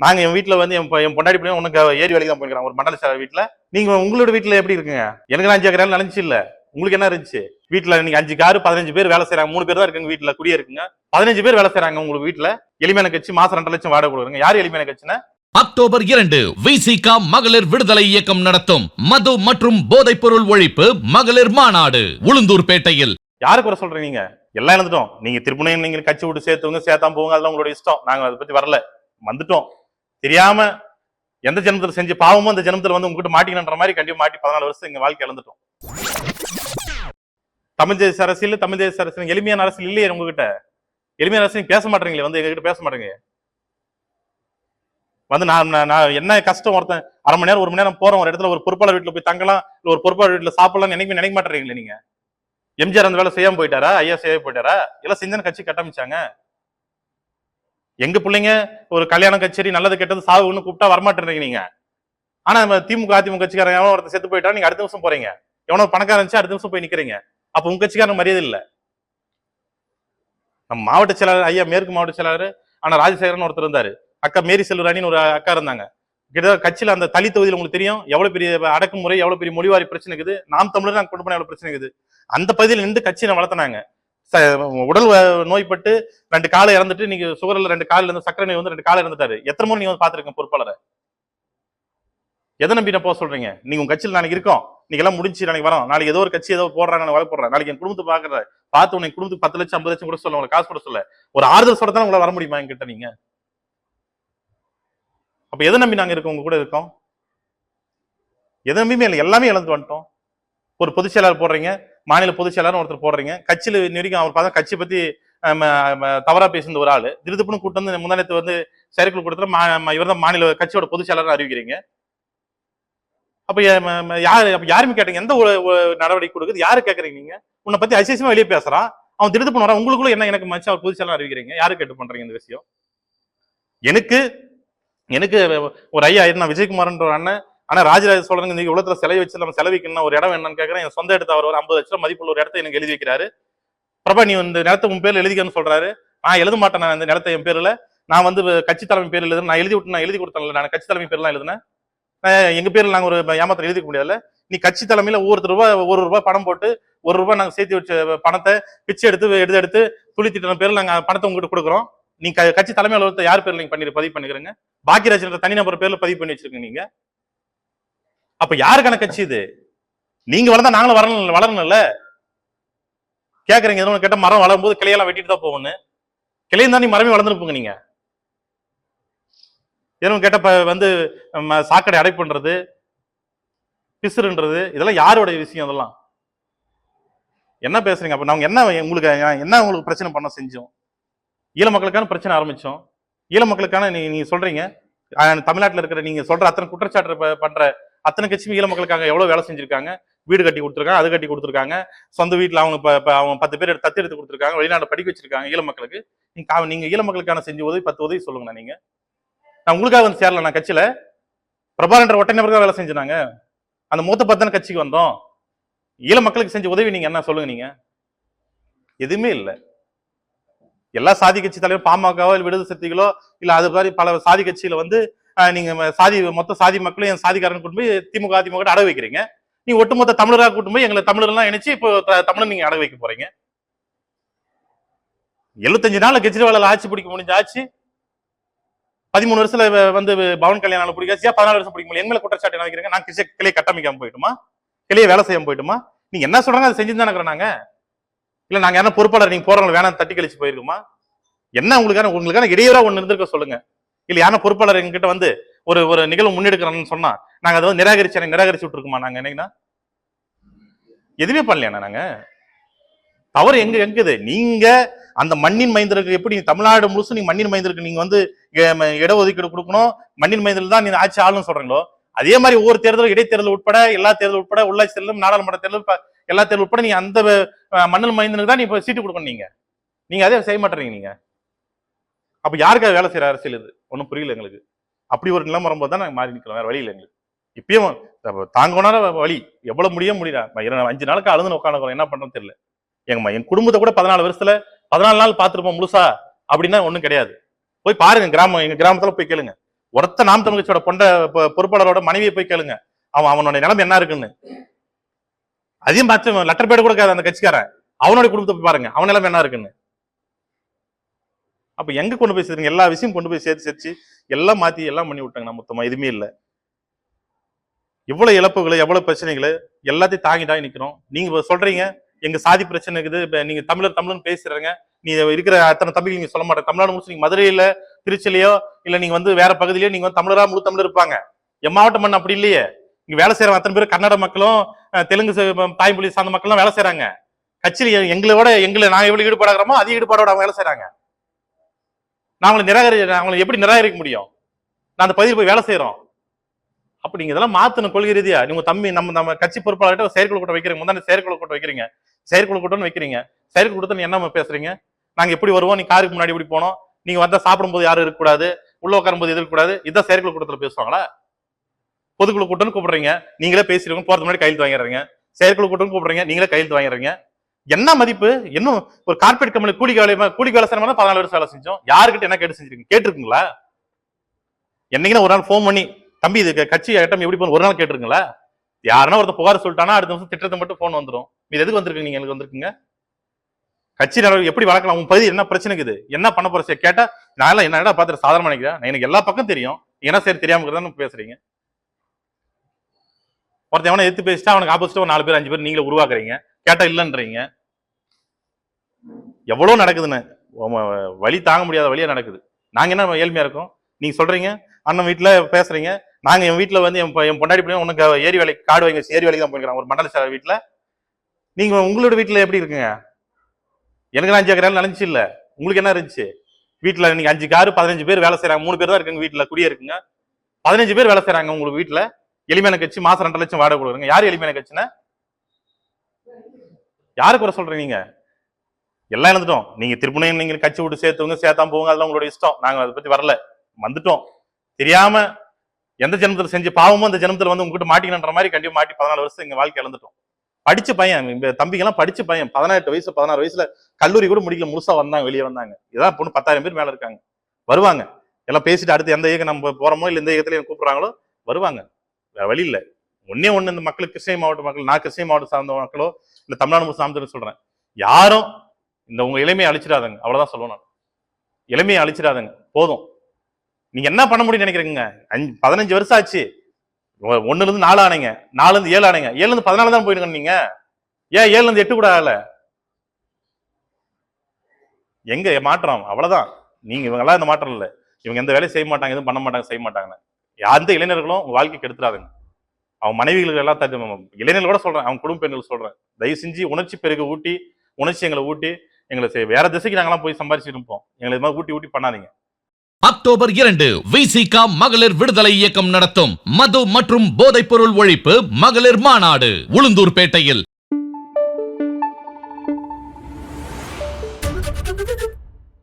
நாங்க என் வீட்டுல வந்து என் என் பொண்டாடி பிள்ளை உனக்கு ஏரி வேலைக்கு தான் போயிருக்காங்க ஒரு மண்டல சார் வீட்டுல நீங்க உங்களோட வீட்டுல எப்படி இருக்குங்க? எனக்கு அஞ்சு ஏக்கர் நினைச்சு இல்ல. உங்களுக்கு என்ன இருந்துச்சு? வீட்டுல நீங்க அஞ்சு காரு பதினஞ்சு பேர் வேலை செய்றாங்க மூணு பேர் தான் இருக்குங்க வீட்டுல குடியே இருக்குங்க. பதினஞ்சு பேர் வேலை செய்றாங்க உங்களுக்கு வீட்டுல எளிமையான கட்சி மாசம் ரெண்டு லட்சம் வாடகை கொடுக்குறங்க. யார் எளிமையான கட்சினா? அக்டோபர் இரண்டு விசிகா மகளிர் விடுதலை இயக்கம் நடத்தும். மது மற்றும் போதைப் பொருள் ஒழிப்பு மகளிர் மாநாடு உளுந்தூர்பேட்டையில் யாரு குறை சொல்றீங்க நீங்க? எல்லாம் இழந்துட்டோம். நீங்க திருப்பணியும் நீங்க கட்சி விட்டு சேர்த்துவங்க சேர்த்தாம போங்க அதெல்லாம் உங்களோட இஷ்டம். நாங்க அதை பத்தி வரல. வந்துட்டோம். தெரியாம எந்த ஜென்மத்தில் செஞ்சு பாவமும் அந்த ஜென்மத்தில் வந்து உங்ககிட்ட மாட்டிக்கணுன்ற மாதிரி கண்டிப்பாக மாட்டி பதினாலு வருஷம் எங்கள் வாழ்க்கை இழந்துட்டோம். தமிழ் தேச அரசியல் தமிழ் தேச அரசியல் எளிமையான அரசியல் இல்லையே உங்ககிட்ட. எளிமையான அரசியல் பேச மாட்டேறீங்களே வந்து எங்ககிட்ட பேச மாட்டேங்க. வந்து நான் நான் என்ன கஷ்டம் ஒருத்தன் அரை மணி நேரம் ஒரு மணி நேரம் போறோம் ஒரு இடத்துல ஒரு பொறுப்பாளர் வீட்டில் போய் தங்கலாம் இல்லை ஒரு பொறுப்பாளர் வீட்டில் சாப்பிடலாம் நினைக்க நினைக்க மாட்டேறீங்களே நீங்க. எம்ஜிஆர் அந்த வேலை செய்யாம போயிட்டாரா? ஐயா செய்ய போயிட்டாரா? எல்லாம் செஞ்சன கட்சி கட்டமைச்சாங்க. எங்க பிள்ளைங்க ஒரு கல்யாணம் கச்சேரி நல்லது கெட்டது சாவுன்னு கூப்பிட்டா வரமாட்டேன்றீங்க நீங்க. ஆனா நம்ம திமுக அதிமுக கட்சிக்காரன் எவனோ ஒருத்தர் செத்து போயிட்டா நீங்க அடுத்த நிமிஷம் போறீங்க. எவனோ பணக்காரன் இருந்துச்சு அடுத்த நிமிஷம் போய் நிக்கிறீங்க. அப்ப உங்க கட்சிக்காரன் மரியாதை இல்ல. நம்ம மாவட்ட செயலாளர் ஐயா மேற்கு மாவட்ட செயலாளர் ஆனா ராஜசேகரன் ஒருத்தர் இருந்தாரு. அக்கா மேரி செல்வராணின்னு ஒரு அக்கா இருந்தாங்க. கிட்டத்தட்ட கட்சியில அந்த தலி தொகுதியில் உங்களுக்கு தெரியும் எவ்வளவு பெரிய அடக்குமுறை எவ்வளவு பெரிய மொழிவாரி பிரச்சனை இருக்குது. நாம் தமிழர் நாங்கள் கொண்டு போன எவ்வளவு பிரச்சனை இருக்குது. அந்த பகுதியில் நின்று கட்சியை வளர்த்தினாங்க. உடல் நோய்பட்டு ரெண்டு காலை இறந்துட்டு நீங்க சுகர்ல ரெண்டு காலில் இருந்து சக்கரை நோய் வந்து ரெண்டு காலை இறந்துட்டாரு. எத்தனை முறை நீங்க வந்து பாத்துருக்கீங்க பொறுப்பாளரை? எதை நம்பி நான் போக சொல்றீங்க? நீங்க உங்க கட்சியில் நாளைக்கு இருக்கோம். நீங்க எல்லாம் முடிஞ்சு நாளைக்கு வரோம். நாளைக்கு ஏதோ ஒரு கட்சி ஏதோ போடுறாங்க நான் போடுறேன் நாளைக்கு என் குடும்பத்தை பாக்குற பார்த்து உனக்கு குடும்பத்துக்கு பத்து லட்சம் ஐம்பது லட்சம் கூட சொல்ல உங்களுக்கு காசு கூட சொல்ல. ஒரு ஆறுதல் சொல்ல தான் உங்களை வர முடியுமா என்கிட்ட நீங்க? அப்ப எதை நம்பி நாங்க இருக்கோம்? உங்க கூட இருக்கோம். எதை நம்பியுமே இல்லை. எல்லாமே இழந்து வந்துட்டோம். ஒரு பொதுச் செயலாளர் போடுறீங்க. மாநில பொதுச் செயலாளர் ஒருத்தர் போடுறீங்க. கட்சியில் நெருங்கி அவர் பார்த்தா கட்சி பத்தி தவறாக தவறா பேசுன ஒரு ஆளு. திருதுப்புன்னு கூட்டு வந்து முந்தானத்து வந்து செயற்குழு கொடுத்துட்டு இவர் தான் மாநில கட்சியோட பொதுச் செயலாளர் அறிவிக்கிறீங்க. அப்ப யார் அப்போ அப்ப யாருமே கேட்டீங்க? எந்த ஒரு நடவடிக்கை கொடுக்குது? யாரு கேட்குறீங்க நீங்க? உன்னை பத்தி அசிசமா வெளியே பேசுறான். அவன் திருத்து வரான் உங்களுக்குள்ள என்ன எனக்கு மச்சு அவர் பொதுச் செயலாளர் அறிவிக்கிறீங்க? யாரு கேட்டு பண்றீங்க இந்த விஷயம்? எனக்கு எனக்கு ஒரு ஐயா இருந்தா விஜயகுமார்ன்ற ஒரு அண்ணன் ஆனா ராஜராஜ சோழன் இன்னைக்கு உலகத்துல செலவு வச்சு நம்ம செலவிக்கணும் ஒரு இடம் என்னன்னு கேக்குறேன். என் சொந்த இடத்த அவர் ஒரு ஐம்பது லட்சம் மதிப்புள்ள ஒரு இடத்த எனக்கு எழுதி வைக்கிறாரு. பிரபா நீ இந்த நிலத்தை உன் பேர்ல எழுதிக்கன்னு சொல்றாரு. நான் எழுத மாட்டேன் நான் இந்த நிலத்தை என் பேர்ல. நான் வந்து கட்சி தலைமை பேர்ல எழுதுன நான் எழுதி விட்டு நான் எழுதி கொடுத்தேன் நான் கட்சி தலைமை பேர்லாம் எழுதுனேன். எங்க பேர்ல நாங்க ஒரு ஏமாத்திரம் எழுதிக்க முடியாதுல்ல. நீ கட்சி தலைமையில ஒவ்வொரு ரூபாய் ஒரு ரூபாய் பணம் போட்டு ஒரு ரூபாய் நாங்க சேர்த்து வச்ச பணத்தை பிச்சை எடுத்து எடுத்து எடுத்து துளி திட்டம் பேர்ல நாங்க பணத்தை உங்ககிட்ட கொடுக்குறோம். நீ கட்சி தலைமை அலுவலகத்தை யார் பேர்ல நீங்க பண்ணி பதிவு பண்ணிக்கிறீங்க? பாக்கியராஜ் தனிநபர் பேர்ல பதிவு பண்ணி வச்சிருக்கீங்க நீங்க. அப்ப யாருக்கான கட்சி இது? நீங்க வளர்ந்தா நாங்களும் வரணும் வளரணும்ல? கேக்குறீங்க எதுவும் கேட்ட மரம் வளரும் போது கிளையெல்லாம் வெட்டிட்டு தான் போகணும் கிளையும் தான் நீ மரமே வளர்ந்துருப்பீங்க நீங்க. எதுவும் கேட்ட வந்து ம, சாக்கடை அடைப்புன்றது பிசுறுன்றது இதெல்லாம் யாருடைய விஷயம் அதெல்லாம்? என்ன பேசுறீங்க? அப்ப நாங்க என்ன உங்களுக்கு என்ன உங்களுக்கு பிரச்சனை பண்ண செஞ்சோம்? ஈழ மக்களுக்கான பிரச்சனை ஆரம்பிச்சோம். ஈழ மக்களுக்கான நீ நீங்க சொல்றீங்க. தமிழ்நாட்டில் இருக்கிற நீங்க சொல்ற அத்தனை குற்றச்சாட்டு பண்ற அத்தனை கட்சியும் ஈழ மக்களுக்காக எவ்வளவு வேலை செஞ்சிருக்காங்க? வீடு கட்டி கொடுத்துருக்காங்க அது கட்டி கொடுத்துருக்காங்க. சொந்த வீட்டில் அவங்க இப்போ அவங்க பத்து பேர் தத்து எடுத்து கொடுத்துருக்காங்க வெளிநாடு படிக்க வச்சிருக்காங்க ஈழ மக்களுக்கு. நீங்கள் நீங்கள் ஈழ மக்களுக்கான செஞ்ச உதவி பத்து உதவி சொல்லுங்கண்ணா நீங்கள் நான் உங்களுக்காக வந்து சேரல நான் கட்சியில். பிரபாகரன்ற ஒட்டை நபருக்கு வேலை செஞ்சாங்க அந்த மூத்த பத்தனை கட்சிக்கு வந்தோம். ஈழ மக்களுக்கு செஞ்ச உதவி நீங்கள் என்ன சொல்லுங்க நீங்கள் எதுவுமே இல்லை. எல்லா சாதி கட்சி தலைவர் பாமகவோ இல்லை விடுதலை சக்திகளோ இல்லை அது மாதிரி பல சாதி கட்சியில் வந்து நீங்க சாதி மொத்த சாதி மக்களும் என் சாதிக்காரன் கூட்டு போய் திமுக அதிமுக அடகு வைக்கிறீங்க. நீ ஒட்டுமொத்த தமிழராக கூட்டும் போய் எங்களை தமிழர்லாம் இணைச்சு இப்போ த- தமிழர் நீங்க அடகு வைக்க போறீங்க. எழுபத்தஞ்சு நாள் கெஜ்ரிவாலால் ஆட்சி பிடிக்க முடிஞ்ச ஆட்சி. பதிமூணு வருஷத்துல வந்து பவன் கல்யாணம் பிடிக்காச்சியா பதினாலு வருஷம் பிடிக்க முடியல. எங்களை குற்றச்சாட்டு என்ன வைக்கிறீங்க? நான் கிளை கிளையை கட்டமைக்காம போயிட்டுமா? கிளையை வேலை செய்யாம போயிட்டுமா? நீங்க என்ன சொல்றாங்க? அதை செஞ்சு தானே நாங்க. இல்ல நாங்க என்ன பொறுப்பாளர் நீங்க போறவங்க வேணாம் தட்டி கழிச்சு போயிருக்குமா? என்ன உங்களுக்கான உங்களுக்கான இடையூறா ஒண்ணு இருந்திருக்க சொல்லுங்க. இல்ல யாரும் பொறுப்பாளர் எங்ககிட்ட வந்து ஒரு ஒரு நிகழ்வு முன்னெடுக்கிறோம்னு சொன்னா நாங்க அதை வந்து நிராகரிச்சு நிராகரிச்சு விட்டுருக்குமா நாங்க என்னைக்குன்னா? எதுவுமே பண்ணலையா நாங்க? தவறு எங்க எங்குது நீங்க அந்த மண்ணின் மைந்தருக்கு எப்படி தமிழ்நாடு முழுசும் நீங்க மண்ணின் மைந்தருக்கு நீங்க வந்து இடஒதுக்கீடு கொடுக்கணும் மண்ணின் மைந்தர் தான் நீங்க ஆட்சி ஆளுன்னு சொல்றீங்களோ? அதே மாதிரி ஒவ்வொரு தேர்தலும் இடைத்தேர்தல் உட்பட எல்லா தேர்தல் உட்பட உள்ளாட்சி தேர்தலும் நாடாளுமன்ற தேர்தல் எல்லா தேர்தல் உட்பட நீங்க அந்த மண்ணில் மைந்தனுக்கு தான் நீ சீட்டு கொடுக்கணும் நீங்க. நீங்க அதே செய்ய மாட்டேறீங்க நீங்க. அப்ப யாருக்காக வேலை செய்யற அரசியல் இது? ஒன்றும் புரியல எங்களுக்கு. அப்படி ஒரு நிலம் வரும்போது தான் நாங்கள் மாறி நிற்கிறோம் வேற வழி இல்லை எங்களுக்கு. இப்பயும் தாங்க தாங்கனால வழி எவ்வளவு முடிய முடியல. நான் அஞ்சு நாளுக்கு அழுந்து உட்காந்துக்கிறோம் என்ன பண்ணுறோம் தெரியல. எங்கம்மா என் குடும்பத்தை கூட பதினாலு வருஷத்துல பதினாலு நாள் பார்த்துருப்போம் முழுசா அப்படின்னா ஒன்றும் கிடையாது. போய் பாருங்க கிராமம் எங்க கிராமத்துல போய் கேளுங்க. ஒருத்த நாம் தமிழ் கட்சியோட பொண்ட பொறுப்பாளரோட மனைவியை போய் கேளுங்க. அவன் அவனோட நிலைமை என்ன இருக்குன்னு. அதையும் பார்த்து லெட்டர் பேடு கொடுக்காத அந்த கட்சிக்காரன். அவனோட குடும்பத்தை போய் பாருங்க. அவன் நிலைமை என்ன இருக்குன்னு. அப்ப எங்க கொண்டு போய் சேர்த்துங்க எல்லா விஷயம் கொண்டு போய் சேர்த்து சேர்த்து எல்லாம் மாத்தி எல்லாம் பண்ணி விட்டாங்க. நான் மொத்தமா எதுவுமே இல்ல. எவ்வளவு இழப்புகளை எவ்வளவு பிரச்சனைகளை எல்லாத்தையும் தாங்கி தாங்கி நிக்கிறோம். நீங்க சொல்றீங்க எங்க சாதி பிரச்சனை இருக்குது. இப்ப நீங்க தமிழர் தமிழன் பேசுறீங்க. நீ இருக்கிற அத்தனை தம்பிகள் நீங்க சொல்ல மாட்டேன் தமிழ்நாடு முடிச்சு நீங்க மதுரையில திருச்சிலையோ இல்ல நீங்க வந்து வேற பகுதியிலயோ நீங்க வந்து தமிழரா முழு தமிழர் இருப்பாங்க. என் மாவட்டம் மண் அப்படி இல்லையே. இங்க வேலை செய்யற அத்தனை பேர் கன்னட மக்களும் தெலுங்கு தாய்மொழி சார்ந்த மக்களும் வேலை செய்யறாங்க கட்சியில் எங்களை விட எங்களை நாங்க எவ்வளவு ஈடுபாடுறோமோ அதிக ஈடுபாடோட அவங்க வேலை செய்யறாங்க நாங்களை நிராகரி அவங்களை எப்படி நிராகரிக்க முடியும்? நான் அந்த பகுதியில் போய் வேலை செய்கிறோம் அப்படி நீங்கள் இதெல்லாம் மாற்றணும் கொள்கை ரீதியா. நீங்கள் தம்பி நம்ம நம்ம கட்சி பொறுப்பாளர்கிட்ட ஒரு செயற்குழு கூட்டம் வைக்கிறீங்க. முந்தாண்டி செயற்குழு கூட்டம் வைக்கிறீங்க. செயற்குழு கூட்டம்னு வைக்கிறீங்க. செயற்குழு கூட்டத்தை என்ன பேசுறீங்க? நாங்கள் எப்படி வருவோம்? நீ காருக்கு முன்னாடி இப்படி போனோம்? நீங்கள் வந்தால் சாப்பிடும்போது யாரும் இருக்கக்கூடாது. உள்ள உட்காரும்போது இருக்கக்கூடாது. இதான் செயற்குழு கூட்டத்தில் பேசுவாங்களா? பொதுக்குழு கூட்டம்னு கூப்பிடுறீங்க. நீங்களே பேசிருக்கோம் போகிறது முன்னாடி கையெழுத்து வாங்கிடுறீங்க. செயற்குழு கூட்டம்னு கூப்பிடுறீங்க. நீங்களே கையெழுத்து வாங்கிடுறீங்க. என்ன மதிப்பு? இன்னும் ஒரு கார்பரேட் கம்பெனி கூலி வேலை கூலி வேலை செய்யணும் பதினாலு வருஷம் வேலை செஞ்சோம். யாருக்கிட்ட என்ன கேட்டு செஞ்சிருக்கீங்க? கேட்டிருக்குங்களா? என்னைக்கு ஒரு நாள் ஃபோன் பண்ணி தம்பி இது கட்சி ஐட்டம் எப்படி போகணும் ஒரு நாள் கேட்டிருக்கீங்களா? யாருன்னா ஒருத்தர் புகார் சொல்லிட்டானா அடுத்த நிமிஷம் திட்டத்தை மட்டும் ஃபோன் வந்துடும் இது எதுக்கு வந்திருக்கு நீங்க? எனக்கு வந்திருக்குங்க? கட்சி நடவடிக்கை எப்படி வளர்க்கலாம்? உன் பகுதி என்ன பிரச்சனைக்கு இது? என்ன பண்ண போற? சரி, கேட்டா நான் எல்லாம் என்னடா பார்த்துட்டு சாதாரண நினைக்கிறேன்? எனக்கு எல்லா பக்கம் தெரியும். ஏன்னா சரி தெரியாம பேசுறீங்க? ஒருத்தன் எவனை எடுத்து பேசிட்டா அவனுக்கு ஆப்போசிட்டா ஒரு நாலு பேர் அஞ்சு பேர் நீங்களே உருவாக்குறீங்க. கேட்டால் இல்லைன்றீங்க. எவ்வளோ நடக்குதுன்னு. வழி தாங்க முடியாத வழியாக நடக்குது. நாங்கள் என்ன ஏழ்மையாக இருக்கோம்? நீங்கள் சொல்கிறீங்க அண்ணன் வீட்டில் பேசுகிறீங்க நாங்கள் என் வீட்டில் வந்து என் என் பொண்டாடி பிள்ளை உனக்கு ஏரி வேலைக்கு காடு வாங்கி ஏரி வேலைக்கு தான் போயிருக்கிறோம் ஒரு மண்டல சார் வீட்டில் நீங்கள் உங்களோட வீட்டில் எப்படி இருக்குங்க? எனக்கு நான் அஞ்சு ஏக்கர் நினைச்சு இல்லை. உங்களுக்கு என்ன இருந்துச்சு? வீட்டில் நீங்கள் அஞ்சு காரு பதினஞ்சு பேர் வேலை செய்கிறாங்க மூணு பேர் தான் இருக்குங்க வீட்டில் குடியே இருக்குங்க. பதினஞ்சு பேர் வேலை செய்கிறாங்க உங்களுக்கு வீட்டில் எளிமையான கட்சி மாதம் ரெண்டு லட்சம் வாடகை கொடுக்குறீங்க. யார் எளிமையான கட்சினா யாரு குறை சொல்றீங்க நீங்க? எல்லாம் இழந்துட்டோம். நீங்க திருப்பணியும் நீங்க கட்சி விட்டு சேர்த்துவங்க சேர்த்தாம போங்க அதெல்லாம் உங்களோட இஷ்டம். நாங்க அதை பத்தி வரல. வந்துட்டோம். தெரியாம எந்த ஜென்மத்தில் செஞ்சு பாவமும் அந்த ஜென்மத்தில் வந்து உங்ககிட்ட மாட்டிக்கணுன்ற மாதிரி கண்டிப்பா மாட்டி பதினாலு வருஷம் எங்க வாழ்க்கை இழந்துட்டோம். படிச்ச பையன் தம்பிக்கெல்லாம் படிச்ச பையன் பதினெட்டு வயசு பதினாறு வயசுல கல்லூரி கூட முடிக்கல முழுசா வந்தாங்க வெளியே வந்தாங்க. இதான் பொண்ணு பத்தாயிரம் பேர் மேல இருக்காங்க. வருவாங்க. எல்லாம் பேசிட்டு அடுத்து எந்த இயக்கம் நம்ம போறோமோ இல்ல எந்த இயக்கத்துல கூப்பிடுறாங்களோ வருவாங்க. வேற வழி இல்லை. ஒன்னே ஒண்ணு இந்த மக்கள் கிருஷ்ணகிரி மாவட்ட மக்கள் நான் கிருஷ்ணகிரி மாவட்டம் சார்ந்த மக்களோ இல்லை தமிழ்நாடு முழுசும் சொல்கிறேன் யாரும் இந்த உங்கள் இளமையை அழிச்சிடாதங்க. அவ்வளோதான் சொல்லணும் நான். இளமையை அழிச்சிடாதங்க. போதும். நீங்கள் என்ன பண்ண முடியும்னு நினைக்கிறீங்க அஞ்சு பதினஞ்சு வருஷம் ஆச்சு. ஒ- நாலு ஆனைங்க. நாலுலேருந்து ஏழு ஆனைங்க. ஏழுல இருந்து பதினாலு தான் போயிருங்க நீங்கள் ஏன் ஏழுல இருந்து எட்டு கூட ஆகலை? எங்கே மாற்றம்? அவ்வளோதான் நீங்கள் இவங்க இந்த மாற்றம் இல்லை. இவங்க எந்த வேலையும் செய்ய மாட்டாங்க எதுவும் பண்ண மாட்டாங்க செய்ய மாட்டாங்க எந்த இளைஞர்களும் உங்கள் வாழ்க்கை எடுத்துடாதுங்க. அவன் மனைவிகளுக்கு எல்லாம் தட்டு இளைஞர்கள் கூட சொல்றேன் அவங்க குடும்ப பெண்கள் சொல்கிறேன் தயவு செஞ்சு உணர்ச்சி பெருகு ஊட்டி உணர்ச்சி எங்களை ஊட்டி எங்களை செய்- வேற திசைக்கு நாங்களாம் போய் சம்பாரிச்சு இருப்போம். எங்களை இது மாதிரி ஊட்டி ஊட்டி பண்ணாதீங்க. அக்டோபர் இரண்டு விசிகா மகளிர் விடுதலை இயக்கம் நடத்தும் மது மற்றும் போதைப்பொருள் ஒழிப்பு மகளிர் மாநாடு உளுந்தூர்பேட்டையில் Thank you.